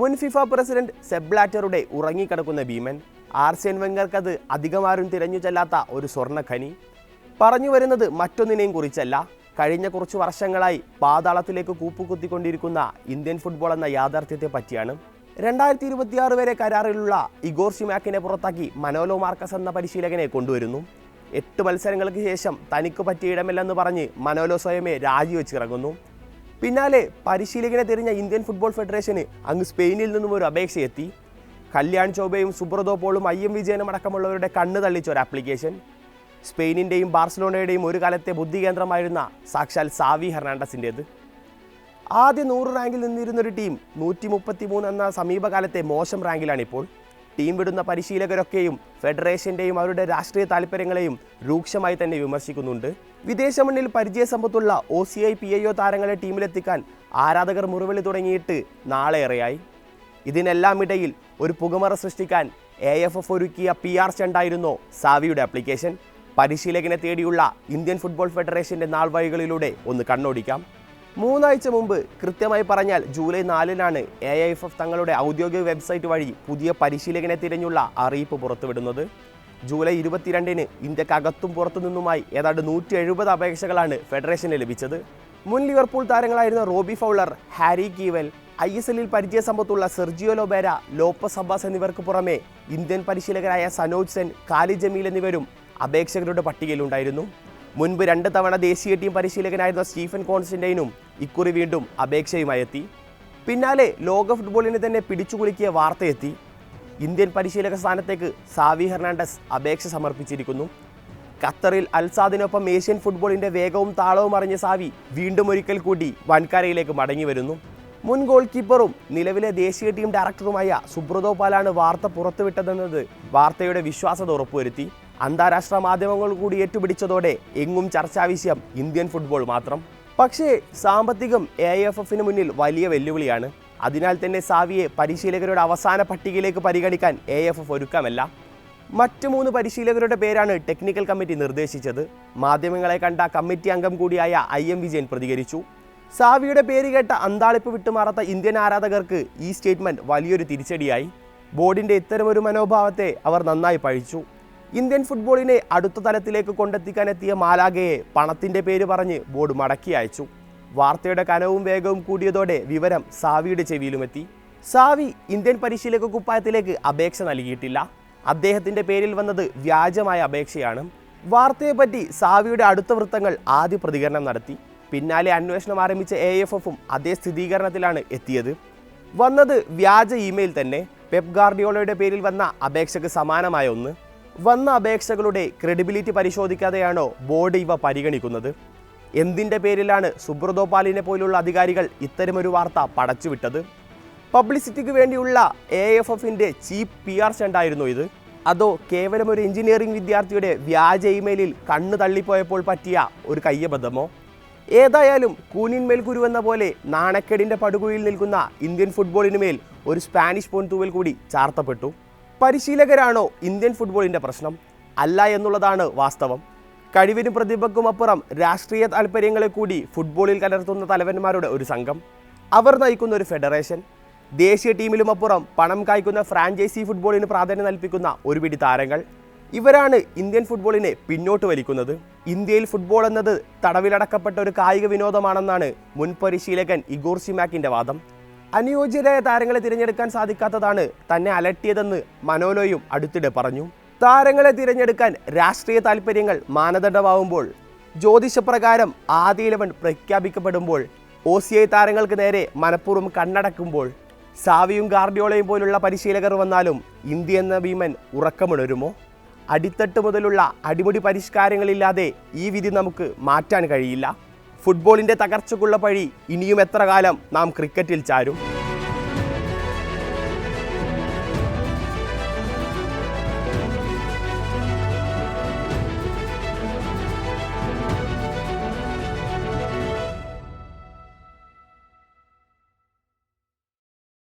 മുൻ FIFA president സെബ്ലാറ്ററുടെ ഉറങ്ങിക്കിടക്കുന്ന ഭീമൻ ആർസ്യൻ വെങ്കർക്കത് അധികമാരും തിരഞ്ഞു ചെല്ലാത്ത ഒരു സ്വർണഖനി. പറഞ്ഞു വരുന്നത് മറ്റൊന്നിനെയും കുറിച്ചല്ല. കഴിഞ്ഞ കുറച്ച് വർഷങ്ങളായി പാതാളത്തിലേക്ക് കൂപ്പുകുത്തിക്കൊണ്ടിരിക്കുന്ന ഇന്ത്യൻ ഫുട്ബോൾ എന്ന യാഥാർത്ഥ്യത്തെ പറ്റിയാണ്. രണ്ടായിരത്തി ഇരുപത്തിയാറ് വരെ കരാറിലുള്ള ഇഗോർ ഷിമാക്കിനെ പുറത്താക്കി മനോലോ മാർക്കസ് എന്ന പരിശീലകനെ കൊണ്ടുവരുന്നു. എട്ട് മത്സരങ്ങൾക്ക് ശേഷം തനിക്ക് പറ്റിയ ഇടമില്ലെന്ന് പറഞ്ഞ് മനോലോ സ്വയമേ രാജിവെച്ചിറങ്ങുന്നു. പിന്നാലെ പരിശീലകനെ തിരിഞ്ഞ ഇന്ത്യൻ ഫുട്ബോൾ ഫെഡറേഷന് അങ്ങ് സ്പെയിനിൽ നിന്നും ഒരു അപേക്ഷ എത്തി കല്യാൺ ചൗബയും സുബ്രതോ പോളും ഐ എം വിജയനും അടക്കമുള്ളവരുടെ കണ്ണ് തള്ളിച്ച ഒരു ആപ്ലിക്കേഷൻ. സ്പെയിനിന്റെയും ബാർസലോണയുടെയും ഒരു കാലത്തെ ബുദ്ധി കേന്ദ്രമായിരുന്ന സാക്ഷാൽ സാവി ഹെർണാണ്ടസിന്റേത് ആദ്യ നൂറ് റാങ്കിൽ നിന്നിരുന്നൊരു ടീം നൂറ്റി മുപ്പത്തി മൂന്ന് എന്ന സമീപകാലത്തെ മോശം റാങ്കിലാണിപ്പോൾ. ടീം വിടുന്ന പരിശീലകരൊക്കെയും ഫെഡറേഷന്റെയും അവരുടെ രാഷ്ട്രീയ താല്പര്യങ്ങളെയും രൂക്ഷമായി തന്നെ വിമർശിക്കുന്നുണ്ട്. വിദേശ മണ്ണിൽ പരിചയസമ്പത്തുള്ള O C I P I O താരങ്ങളെ ടീമിലെത്തിക്കാൻ ആരാധകർ മുറിവിളി തുടങ്ങിയിട്ട് നാളെയേറെയായി ഇതിനെല്ലാം ഇടയിൽ ഒരു പുകമറ സൃഷ്ടിക്കാൻ എ എഫ് എഫ് ഒരുക്കിയ പി ആർ ചെണ്ടായിരുന്നോ സാവിയുടെ ആപ്ലിക്കേഷൻ. പരിശീലകനെ തേടിയുള്ള ഇന്ത്യൻ ഫുട്ബോൾ ഫെഡറേഷന്റെ നാൾവഴികളിലൂടെ ഒന്ന് കണ്ണോടിക്കാം. മൂന്നാഴ്ച മുമ്പ് കൃത്യമായി പറഞ്ഞാൽ ജൂലൈ നാലിനാണ് എ എഫ് എഫ് തങ്ങളുടെ ഔദ്യോഗിക വെബ്സൈറ്റ് വഴി പുതിയ പരിശീലകനെ തിരഞ്ഞുള്ള അറിയിപ്പ് പുറത്തുവിടുന്നത്. ജൂലൈ ഇരുപത്തിരണ്ടിന് ഇന്ത്യക്കകത്തും പുറത്തു നിന്നുമായി ഏതാണ്ട് നൂറ്റി എഴുപത് അപേക്ഷകളാണ് ഫെഡറേഷന് ലഭിച്ചത്. മുൻ Liverpool താരങ്ങളായിരുന്ന Robbie Fowler Harry Kewell I S എല്ലിൽ പരിചയസമ്പത്തുള്ള സെർജിയോ ലോബേര ലോപ്പസ് അബ്ബാസ് എന്നിവർക്ക് പുറമെ ഇന്ത്യൻ പരിശീലകരായ സനോജ് സെൻ കാലി ജമീൽ എന്നിവരും അപേക്ഷകരുടെ പട്ടികയിലുണ്ടായിരുന്നു. മുൻപ് രണ്ട് തവണ ദേശീയ ടീം പരിശീലകനായിരുന്ന സ്റ്റീഫൻ കോൺസ്റ്റന്റൈനും ഇക്കുറി വീണ്ടും അപേക്ഷയുമായി എത്തി പിന്നാലെ ലോക ഫുട്ബോളിനെ തന്നെ പിടിച്ചുകുലുക്കിയ വാർത്തയെത്തി. ഇന്ത്യൻ പരിശീലക സ്ഥാനത്തേക്ക് സാവി ഹെർണാണ്ടസ് അപേക്ഷ സമർപ്പിച്ചിരിക്കുന്നു. ഖത്തറിൽ അൽസാദിനൊപ്പം ഏഷ്യൻ ഫുട്ബോളിന്റെ വേഗവും താളവും അറിഞ്ഞ സാവി വീണ്ടും ഒരിക്കൽ കൂടി വൻകരയിലേക്ക് മടങ്ങി വരുന്നു. മുൻ ഗോൾ കീപ്പറും നിലവിലെ ദേശീയ ടീം ഡയറക്ടറുമായ സുബ്രതോ പാലാണ് വാർത്ത പുറത്തുവിട്ടതെന്നത് വാർത്തയുടെ വിശ്വാസത ഉറപ്പുവരുത്തി. അന്താരാഷ്ട്ര മാധ്യമങ്ങൾ കൂടി ഏറ്റുപിടിച്ചതോടെ എങ്ങും ചർച്ചാവിഷയം ഇന്ത്യൻ ഫുട്ബോൾ മാത്രം. പക്ഷേ സാമ്പത്തികം എ എഫ് എഫിന് മുന്നിൽ വലിയ വെല്ലുവിളിയാണ്. അതിനാൽ തന്നെ സാവിയെ പരിശീലകരുടെ അവസാന പട്ടികയിലേക്ക് പരിഗണിക്കാൻ എ എഫ് എഫ് ഒരുക്കമല്ല. മറ്റ് മൂന്ന് പരിശീലകരുടെ പേരാണ് ടെക്നിക്കൽ കമ്മിറ്റി നിർദ്ദേശിച്ചത്. മാധ്യമങ്ങളെ കണ്ട കമ്മിറ്റി അംഗം കൂടിയായ ഐ എം വിജയൻ പ്രതികരിച്ചു. സാവിയുടെ പേര് കേട്ട അന്താളിപ്പ് വിട്ടുമാറാത്ത ഇന്ത്യൻ ആരാധകർക്ക് ഈ സ്റ്റേറ്റ്മെന്റ് വലിയൊരു തിരിച്ചടിയായി. ബോർഡിന്റെ ഇത്തരമൊരു മനോഭാവത്തെ അവർ നന്നായി പഴിച്ചു. ഇന്ത്യൻ ഫുട്ബോളിനെ അടുത്ത തലത്തിലേക്ക് കൊണ്ടെത്തിക്കാനെത്തിയ മാലാഗയെ പണത്തിന്റെ പേര് പറഞ്ഞ് ബോർഡ് മടക്കി അയച്ചു. വാർത്തയുടെ കനവും വേഗവും കൂടിയതോടെ വിവരം സാവിയുടെ ചെവിയിലുമെത്തി. സാവി ഇന്ത്യൻ പരിശീലക കുപ്പായത്തിലേക്ക് അപേക്ഷ നൽകിയിട്ടില്ല. അദ്ദേഹത്തിന്റെ പേരിൽ വന്നത് വ്യാജമായ അപേക്ഷയാണ്. വാർത്തയെപ്പറ്റി സാവിയുടെ അടുത്ത വൃത്തങ്ങൾ ആദ്യ പ്രതികരണം നടത്തി. പിന്നാലെ അന്വേഷണം ആരംഭിച്ച എ എഫ് എഫും അതേ സ്ഥിരീകരണത്തിലാണ് എത്തിയത്. വന്നത് വ്യാജ ഇമെയിൽ തന്നെ. പെപ് ഗാർഡിയോളയുടെ പേരിൽ വന്ന അപേക്ഷക്ക് സമാനമായ ഒന്ന്. വന്ന അപേക്ഷകളുടെ ക്രെഡിബിലിറ്റി പരിശോധിക്കാതെയാണോ ബോർഡ് ഇവ പരിഗണിക്കുന്നത്? എന്തിന്റെ പേരിലാണ് സുബ്രതോപാലിനെ പോലുള്ള അധികാരികൾ ഇത്തരമൊരു വാർത്ത പടച്ചുവിട്ടത്? പബ്ലിസിറ്റിക്ക് വേണ്ടിയുള്ള എ എഫ് എഫിന്റെ ചീപ്പ് പി ആർ സ്റ്റണ്ടായിരുന്നു ഇത്? അതോ കേവലം ഒരു എഞ്ചിനീയറിംഗ് വിദ്യാർത്ഥിയുടെ വ്യാജ ഇമെയിലിൽ കണ്ണ് തള്ളിപ്പോയപ്പോൾ പറ്റിയ ഒരു കയ്യബദ്ധമോ? ഏതായാലും കൂനിന്മേൽ കുരു എന്ന പോലെ നാണക്കേടിന്റെ പടുകുഴിയിൽ നിൽക്കുന്ന ഇന്ത്യൻ ഫുട്ബോളിന് മേൽ ഒരു സ്പാനിഷ് പൊൻതൂവൽ കൂടി ചാർത്തപ്പെട്ടു. പരിശീലകരാണോ ഇന്ത്യൻ ഫുട്ബോളിന്റെ പ്രശ്നം? അല്ല എന്നുള്ളതാണ് വാസ്തവം. കഴിവിനും പ്രതിഭക്കും അപ്പുറം രാഷ്ട്രീയ താല്പര്യങ്ങളെ കൂടി ഫുട്ബോളിൽ കലർത്തുന്ന തലവന്മാരുടെ ഒരു സംഘം. അവർ നയിക്കുന്ന ഒരു ഫെഡറേഷൻ. ദേശീയ ടീമിലും അപ്പുറം പണം കായ്ക്കുന്ന ഫ്രാഞ്ചൈസി ഫുട്ബോളിന് പ്രാധാന്യം നൽപ്പിക്കുന്ന ഒരു പിടി താരങ്ങൾ. ഇവരാണ് ഇന്ത്യൻ ഫുട്ബോളിനെ പിന്നോട്ട് വലിക്കുന്നത്. ഇന്ത്യയിൽ ഫുട്ബോൾ എന്നത് തടവിലടക്കപ്പെട്ട ഒരു കായിക വിനോദമാണെന്നാണ് മുൻ പരിശീലകൻ ഇഗോർ സിമാക്കിന്റെ വാദം. അനുയോജ്യരായ താരങ്ങളെ തിരഞ്ഞെടുക്കാൻ സാധിക്കാത്തതാണ് തന്നെ അലട്ടിയതെന്ന് മനോലോയും അടുത്തിടെ പറഞ്ഞു. താരങ്ങളെ തിരഞ്ഞെടുക്കാൻ രാഷ്ട്രീയ താല്പര്യങ്ങൾ മാനദണ്ഡമാവുമ്പോൾ ജ്യോതിഷപ്രകാരം ആദ്യ ഇലവൻ പ്രഖ്യാപിക്കപ്പെടുമ്പോൾ ഒ സി ഐ താരങ്ങൾക്ക് നേരെ മനഃപൂർവം കണ്ണടക്കുമ്പോൾ സാവിയും ഗാർഡിയോളയും പോലുള്ള പരിശീലകർ വന്നാലും ഇന്ത്യ എന്ന ഭീമൻ ഉറക്കമുണരുമോ? അടിത്തട്ട് മുതലുള്ള അടിമുടി പരിഷ്കാരങ്ങളില്ലാതെ ഈ വിധി നമുക്ക് മാറ്റാൻ കഴിയില്ല. ഫുട്ബോളിന്റെ തകർച്ചക്കുള്ള പഴി ഇനിയും എത്ര കാലം നാം ക്രിക്കറ്റിൽ ചാരും?